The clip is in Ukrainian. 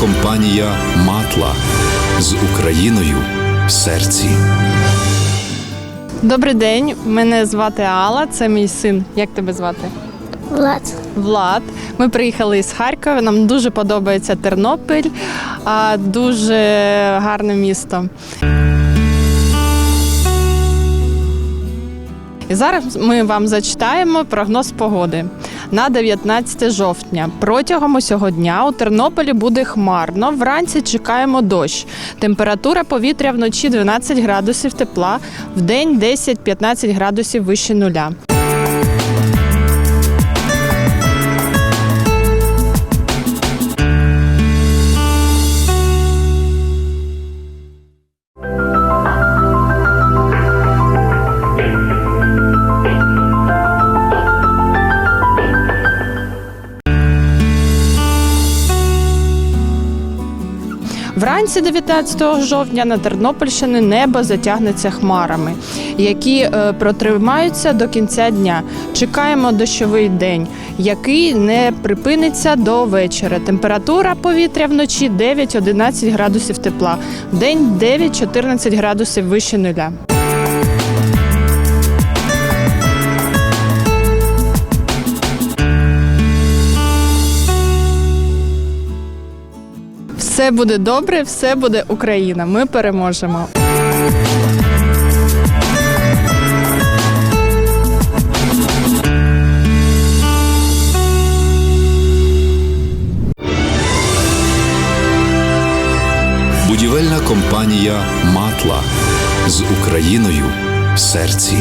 компанія Матла з Україною в серці. Добрий день, мене звати Алла, це мій син. Як тебе звати? Влад. Влад. Ми приїхали із Харкова. Нам дуже подобається Тернопіль, а, дуже гарне місто. І зараз ми вам зачитаємо прогноз погоди на 19 жовтня. Протягом усього дня у Тернополі буде хмарно. Вранці чекаємо дощ. Температура повітря вночі 12 градусів тепла, в день 10-15 градусів вище нуля. Вранці 19 жовтня на Тернопільщині небо затягнеться хмарами, які е, протримаються до кінця дня. Чекаємо дощовий день, який не припиниться до вечора. Температура повітря вночі 9-11 градусів тепла, в день 9-14 градусів вище нуля. Все буде добре, все буде Україна. Ми переможемо. Будівельна компанія Матла з Україною в серці.